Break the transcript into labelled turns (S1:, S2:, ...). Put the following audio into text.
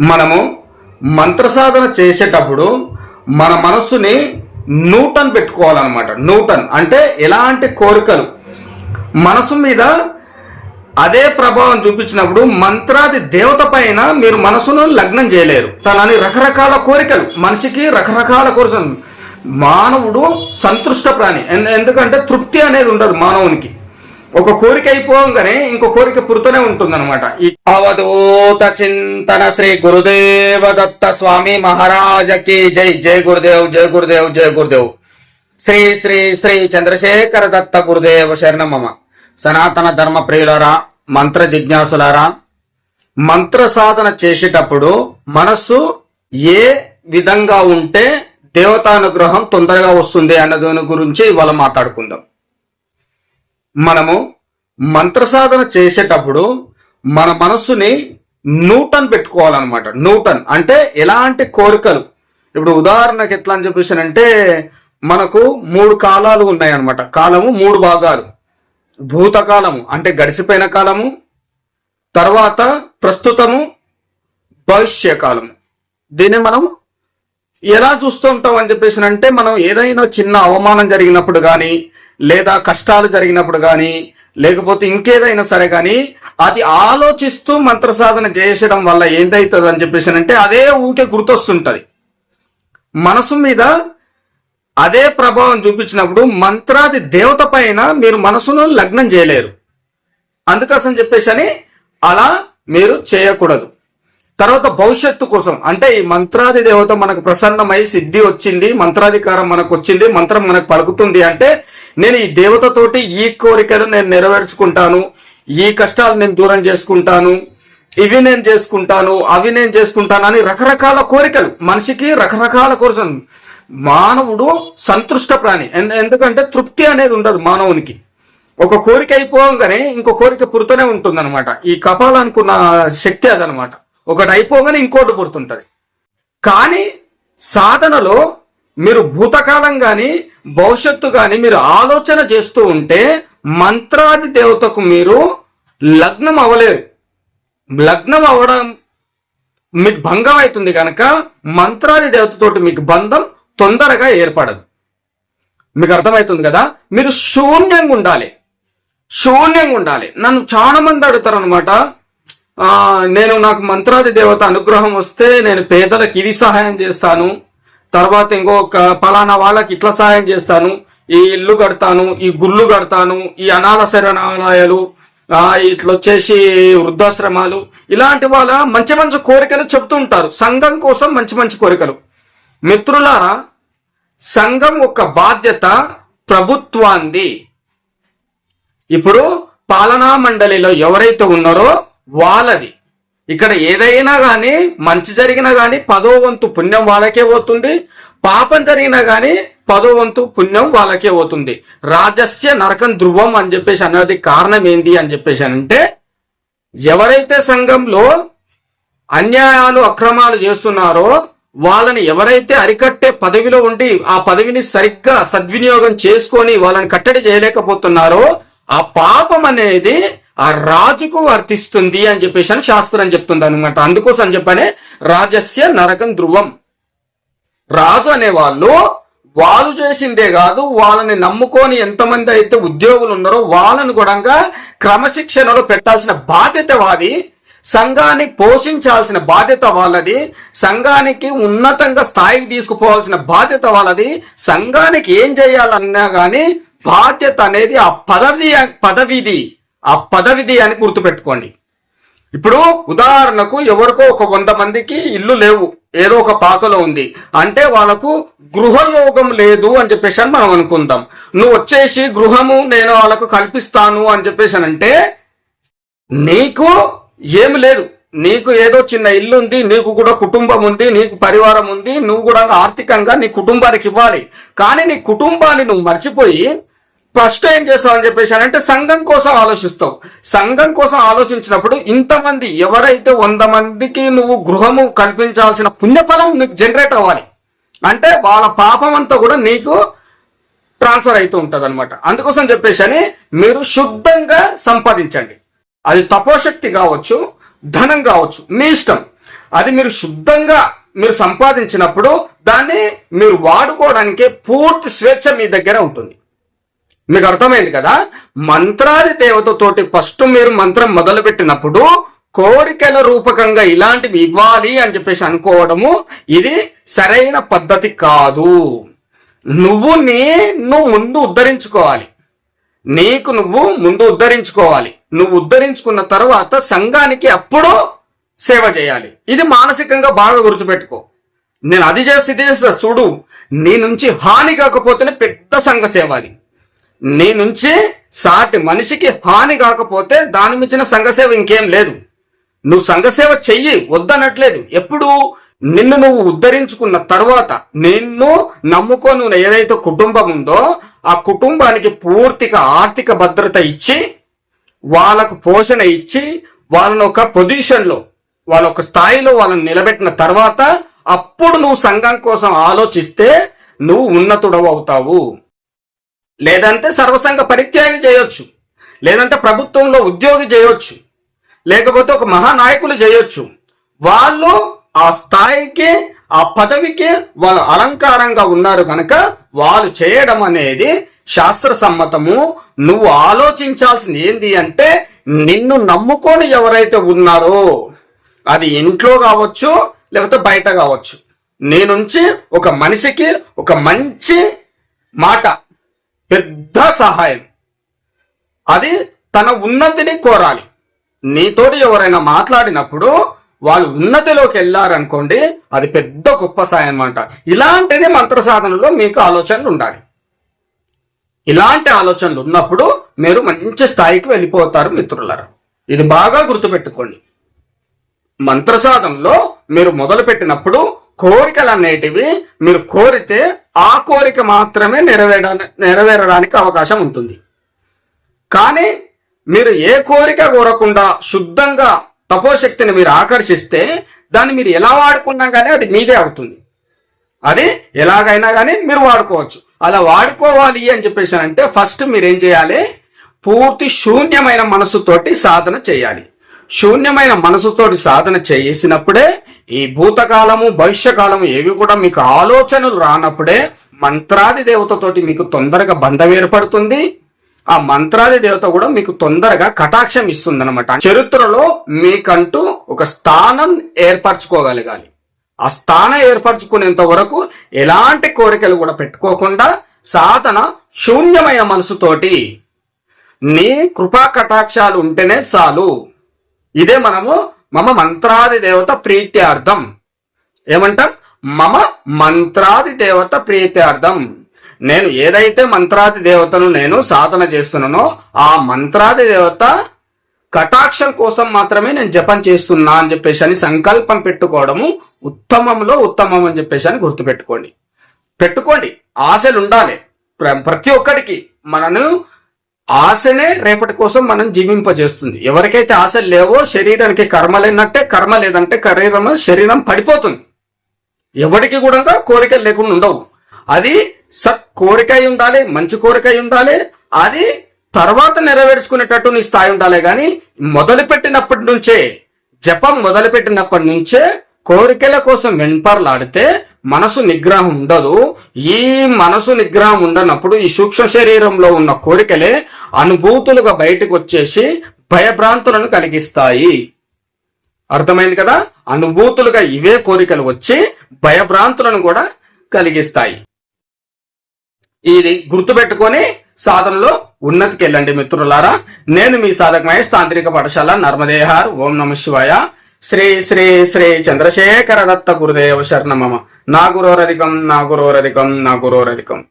S1: మనము మంత్ర సాధన చేసేటప్పుడు మన మనస్సుని నూటన్ పెట్టుకోవాలన్నమాట. నూటన్. అంటే ఎలాంటి కోరికలు? మనసు మీద అదే ప్రభావం చూపించినప్పుడు మంత్రాది దేవత పైన మీరు మనసును లగ్నం చేయలేరు. తనని రకరకాల కోరికలు. మనిషికి రకరకాల కోరికలు. మానవుడు సంతృష్ట ప్రాణి. ఎందుకంటే తృప్తి అనేది ఉండదు మానవునికి. ఒక కోరిక అయిపోగానే ఇంకో కోరిక పుడుతూనే ఉంటుందన్నమాట. ఈ అవధూత చింతన శ్రీ గురుదేవ దత్త స్వామి మహారాజకి జై. జై గురుదేవ్ జై గురుదేవ్ జై గురుదేవ్. శ్రీ శ్రీ శ్రీ చంద్రశేఖర దత్త గురుదేవ శరణమమ. సనాతన ధర్మ ప్రియులరా మంత్ర జిజ్ఞాసులారా మంత్ర సాధన చేసేటప్పుడు మనస్సు ఏ విధంగా ఉంటే దేవతానుగ్రహం తొందరగా వస్తుంది అన్న దాని గురించి ఇవాళ మాట్లాడుకుందాం. మనము మంత్రసాధన చేసేటప్పుడు మన మనస్సుని నూటన్ పెట్టుకోవాలన్నమాట. నూటన్. అంటే ఎలాంటి కోరికలు? ఇప్పుడు ఉదాహరణకి ఎట్లా అని చెప్పేసానంటే మనకు మూడు కాలాలు ఉన్నాయన్నమాట. కాలము మూడు భాగాలు. భూతకాలము అంటే గడిచిపోయిన కాలము తర్వాత ప్రస్తుతము భవిష్య కాలము దీన్ని మనం ఎలా చూస్తూ ఉంటాం అని చెప్పేసి అంటే మనం ఏదైనా చిన్న అవమానం జరిగినప్పుడు కానీ లేదా కష్టాలు జరిగినప్పుడు కానీ లేకపోతే ఇంకేదైనా సరే కానీ అది ఆలోచిస్తూ మంత్ర సాధన చేసడం వల్ల ఏందవుతుంది అని చెప్పేసి అంటే అదే ఊకే గుర్తొస్తుంటది. మనసు మీద అదే ప్రభావం చూపించినప్పుడు మంత్రాది దేవత పైన మీరు మనసును లగ్నం చేయలేరు. అందుకోసం చెప్పేసి అని అలా మీరు చేయకూడదు. తర్వాత భవిష్యత్తు కోసం అంటే ఈ మంత్రాది దేవత మనకు ప్రసన్నమై సిద్ధి వచ్చింది మంత్రాధికారం మనకు వచ్చింది మంత్రం మనకు పలుకుతుంది అంటే నేను ఈ దేవతతోటి ఈ కోరికను నేను నెరవేర్చుకుంటాను ఈ కష్టాలు నేను దూరం చేసుకుంటాను ఇవి నేను చేసుకుంటాను అవి నేను చేసుకుంటాను అని రకరకాల కోరికలు. మనిషికి రకరకాల కోరికలు. మానవుడు సంతృష్ట ప్రాణి. ఎందుకంటే తృప్తి అనేది ఉండదు మానవునికి. ఒక కోరిక అయిపోగానే ఇంకో కోరిక పుడుతూనే ఉంటుంది అనమాట ఈ కపాలనుకున్న శక్తి అదనమాట ఒకటి అయిపోగానే ఇంకోటి పుడుతుంటది. కానీ సాధనలో మీరు భూతకాలం కానీ భవిష్యత్తు కానీ మీరు ఆలోచన చేస్తూ ఉంటే మంత్రాది దేవతకు మీరు లగ్నం అవ్వలేరు. లగ్నం అవ్వడం మీకు భంగం అవుతుంది కనుక మంత్రాది దేవతతోటి మీకు బంధం తొందరగా ఏర్పడదు. మీకు అర్థమవుతుంది కదా? మీరు శూన్యంగా ఉండాలి. శూన్యంగా ఉండాలి. నన్ను చాలా మంది అడుగుతారు అనమాట నేను నాకు మంత్రాది దేవత అనుగ్రహం వస్తే నేను పేదలకు ఇది సహాయం చేస్తాను. తర్వాత ఇంకొక పలానా వాళ్ళకి ఇట్లా సహాయం చేస్తాను ఈ ఇల్లు కడతాను ఈ గుళ్ళు కడతాను ఈ అనాథ శరణాలయాలు ఇట్లా వచ్చేసి వృద్ధాశ్రమాలు ఇలాంటి వాళ్ళ మంచి మంచి కోరికలు చెప్తూ ఉంటారు. సంఘం కోసం మంచి మంచి కోరికలు. మిత్రులారా సంఘం ఒక బాధ్యత ప్రభుత్వాంది. ఇప్పుడు పాలనా మండలిలో ఎవరైతే ఉన్నారో వాళ్ళది. ఇక్కడ ఏదైనా కానీ మంచి జరిగినా కానీ పదో వంతు పుణ్యం వాళ్ళకే పోతుంది పాపం జరిగినా కానీ పదో వంతు పుణ్యం వాళ్ళకే పోతుంది. రాజస్య నరకం ధ్రువం అని చెప్పేసి అన్నది కారణం ఏంది అని చెప్పేసి అంటే ఎవరైతే సంఘంలో అన్యాయాలు అక్రమాలు చేస్తున్నారో వాళ్ళని ఎవరైతే అరికట్టే పదవిలో ఉండి ఆ పదవిని సరిగ్గా సద్వినియోగం చేసుకొని వాళ్ళని కట్టడి చేయలేకపోతున్నారో ఆ పాపం అనేది ఆ రాజుకు వర్తిస్తుంది అని చెప్పేసి అని శాస్త్రం చెప్తుంది అనమాట అందుకోసం చెప్పనే రాజస్య నరకం ధ్రువం. రాజు అనేవాళ్ళు వాళ్ళు చేసిందే కాదు వాళ్ళని నమ్ముకొని ఎంతమంది అయితే ఉద్యోగులు ఉన్నారో వాళ్ళని కూడా క్రమశిక్షణలో పెట్టాల్సిన బాధ్యత వాది. సంఘాన్ని పోషించాల్సిన బాధ్యత వాళ్ళది. సంఘానికి ఉన్నతంగా స్థాయికి తీసుకుపోవాల్సిన బాధ్యత వాళ్ళది. సంఘానికి ఏం చేయాలన్నా కానీ బాధ్యత అనేది ఆ పదవి పదవిది. ఆ పదవిది అని గుర్తుపెట్టుకోండి. ఇప్పుడు ఉదాహరణకు ఎవరికో ఒక వంద మందికి ఇల్లు లేవు. ఏదో ఒక పాకలో ఉంది. అంటే వాళ్ళకు గృహయోగం లేదు అని చెప్పేసి అని మనం అనుకుందాం. నువ్వు వచ్చేసి గృహము నేను వాళ్ళకు కల్పిస్తాను అని చెప్పేసి అంటే నీకు ఏమి లేదు. నీకు ఏదో చిన్న ఇల్లు ఉంది నీకు కూడా కుటుంబం ఉంది నీకు పరివారం ఉంది నువ్వు కూడా ఆర్థికంగా నీ కుటుంబానికి ఇవ్వాలి. కానీ నీ కుటుంబాన్ని నువ్వు మర్చిపోయి ఫస్ట్ ఏం చేస్తావు అని చెప్పేసి అంటే సంఘం కోసం ఆలోచిస్తావు. సంఘం కోసం ఆలోచించినప్పుడు ఇంతమంది ఎవరైతే వంద మందికి నువ్వు గృహము కల్పించాల్సిన పుణ్యఫలం నీకు జనరేట్ అవ్వాలి. అంటే వాళ్ళ పాపం అంతా కూడా నీకు ట్రాన్స్ఫర్ అవుతూ ఉంటుంది అనమాట అందుకోసం చెప్పేసి అని మీరు శుద్ధంగా సంపాదించండి. అది తపోశక్తి కావచ్చు ధనం కావచ్చు మీ ఇష్టం. అది మీరు శుద్ధంగా మీరు సంపాదించినప్పుడు దాన్ని మీరు వాడుకోవడానికి పూర్తి స్వేచ్ఛ మీ దగ్గర ఉంటుంది. మీకు అర్థమైంది కదా? మంత్రాది దేవతతోటి ఫస్ట్ మీరు మంత్రం మొదలుపెట్టినప్పుడు కోరికల రూపకంగా ఇలాంటివి ఇవ్వాలి అని చెప్పేసి అనుకోవడము ఇది సరైన పద్ధతి కాదు. నువ్వు నేను ముందు ఉద్ధరించుకోవాలి. నీకు నువ్వు ముందు ఉద్ధరించుకోవాలి. నువ్వు ఉద్ధరించుకున్న తర్వాత సంఘానికి అప్పుడు సేవ చేయాలి. ఇది మానసికంగా బాగా గుర్తుపెట్టుకో. నేను అది చేస్తే ఇది చేస్తా చూడు. నీ నుంచి హాని కాకపోతేనే పెద్ద సంఘ సేవ అది. నీ నుంచి సాటి మనిషికి హాని కాకపోతే దాని మించిన సంఘసేవ ఇంకేం లేదు. నువ్వు సంఘసేవ చెయ్యి వద్దనట్లేదు. ఎప్పుడు నిన్ను నువ్వు ఉద్ధరించుకున్న తర్వాత నిన్ను నమ్ముకొని ఏదైతే కుటుంబం ఉందో ఆ కుటుంబానికి పూర్తిగా ఆర్థిక భద్రత ఇచ్చి వాళ్ళకు పోషణ ఇచ్చి వాళ్ళని ఒక పొజిషన్లో వాళ్ళ ఒక స్థాయిలో వాళ్ళని నిలబెట్టిన తర్వాత అప్పుడు నువ్వు సంఘం కోసం ఆలోచిస్తే నువ్వు ఉన్నతుడవు అవుతావు. లేదంటే సర్వసంగ పరిత్యాగం చేయొచ్చు. లేదంటే ప్రభుత్వంలో ఉద్యోగి చేయొచ్చు. లేకపోతే ఒక మహానాయకులు చేయొచ్చు. వాళ్ళు ఆ స్థాయికి ఆ పదవికి వాళ్ళు అలంకారంగా ఉన్నారు కనుక వాళ్ళు చేయడం అనేది శాస్త్ర సమ్మతము నువ్వు ఆలోచించాల్సింది ఏంటి అంటే నిన్ను నమ్ముకొని ఎవరైతే ఉన్నారో అది ఇంట్లో కావచ్చు లేకపోతే బయట కావచ్చు. నేనుంచి ఒక మనిషికి ఒక మంచి మాట పెద్ద సహాయం. అది తన ఉన్నతిని కోరాలి. నీతోటి ఎవరైనా మాట్లాడినప్పుడు వాళ్ళు ఉన్నతిలోకి వెళ్ళారనుకోండి అది పెద్ద గొప్ప సాయం అనమాట ఇలాంటిది మంత్ర సాధనలో మీకు ఆలోచనలు ఉండాలి. ఇలాంటి ఆలోచనలు ఉన్నప్పుడు మీరు మంచి స్థాయికి వెళ్ళిపోతారు మిత్రులారా. ఇది బాగా గుర్తుపెట్టుకోండి. మంత్ర సాధనలో మీరు మొదలు పెట్టినప్పుడు కోరికలు అనేటివి మీరు కోరితే ఆ కోరిక మాత్రమే నెరవేర నెరవేరడానికి అవకాశం ఉంటుంది. కానీ మీరు ఏ కోరిక కోరకుండా శుద్ధంగా తపోశక్తిని మీరు ఆకర్షిస్తే దాన్ని మీరు ఎలా వాడుకున్నా కానీ అది మీదే అవుతుంది. అది ఎలాగైనా కానీ మీరు వాడుకోవచ్చు. అలా వాడుకోవాలి అని చెప్పేసి అంటే ఫస్ట్ మీరు ఏం చేయాలి? పూర్తి శూన్యమైన మనసుతోటి సాధన చేయాలి. శూన్యమైన మనసుతోటి సాధన చేసినప్పుడే ఈ భూతకాలము భవిష్యకాలము ఏవి కూడా మీకు ఆలోచనలు రానప్పుడే మంత్రాది దేవతతోటి మీకు తొందరగా బంధం ఏర్పడుతుంది. ఆ మంత్రాది దేవత కూడా మీకు తొందరగా కటాక్షం ఇస్తుంది అనమాట చరిత్రలో మీకంటూ ఒక స్థానం ఏర్పరచుకోగలగాలి. ఆ స్థానం ఏర్పరచుకునేంత వరకు ఎలాంటి కోరికలు కూడా పెట్టుకోకుండా సాధన శూన్యమైన మనసుతోటి నీ కృపా కటాక్షాలు ఉంటేనే చాలు. ఇదే మనము మమ మంత్రాది దేవత ప్రీత్యార్థం. ఏమంట? మమ మంత్రాది దేవత ప్రీత్యార్థం. నేను ఏదైతే మంత్రాది దేవతను నేను సాధన చేస్తున్నానో ఆ మంత్రాది దేవత కటాక్షం కోసం మాత్రమే నేను జపం చేస్తున్నా అని చెప్పేసి అని సంకల్పం పెట్టుకోవడము ఉత్తమంలో ఉత్తమం అని చెప్పేసి అని గుర్తుపెట్టుకోండి. పెట్టుకోండి. ఆశలు ఉండాలి ప్ర- ప్రతి ఒక్కరికి మనను ఆశనే రేపటి కోసం మనం జీవింపజేస్తుంది. ఎవరికైతే ఆశలు లేవో శరీరానికి కర్మ లేనట్టే కర్మ లేదంటే శరీరం శరీరం పడిపోతుంది. ఎవరికి కూడా కోరికలు లేకుండా ఉండవు. అది సత్ కోరిక ఉండాలి మంచి కోరిక ఉండాలి అది తర్వాత నెరవేర్చుకునేటట్టు నీ స్థాయి ఉండాలి. కానీ మొదలు పెట్టినప్పటి నుంచే జపం మొదలు పెట్టినప్పటి నుంచే కోరికల కోసం వెంపర్లాడితే మనసు నిగ్రహం ఉండదు. ఈ మనసు నిగ్రహం ఉండనప్పుడు ఈ సూక్ష్మ శరీరంలో ఉన్న కోరికలే అనుభూతులుగా బయటకు వచ్చేసి భయభ్రాంతులను కలిగిస్తాయి. అర్థమైంది కదా? అనుభూతులుగా ఇవే కోరికలు వచ్చి భయభ్రాంతులను కూడా కలిగిస్తాయి. ఇది గుర్తుపెట్టుకొని సాధనలో ఉన్నతికి వెళ్ళండి మిత్రులారా. నేను మీ సాధక తాంత్రిక పాఠశాల నర్మదేహార్. ఓం నమ శివాయ. శ్రీ శ్రీ శ్రీ చంద్రశేఖర దత్త గురుదేవ శరణమమ. నా గురోరధికం నా గురోరధికం నా గురోరధికం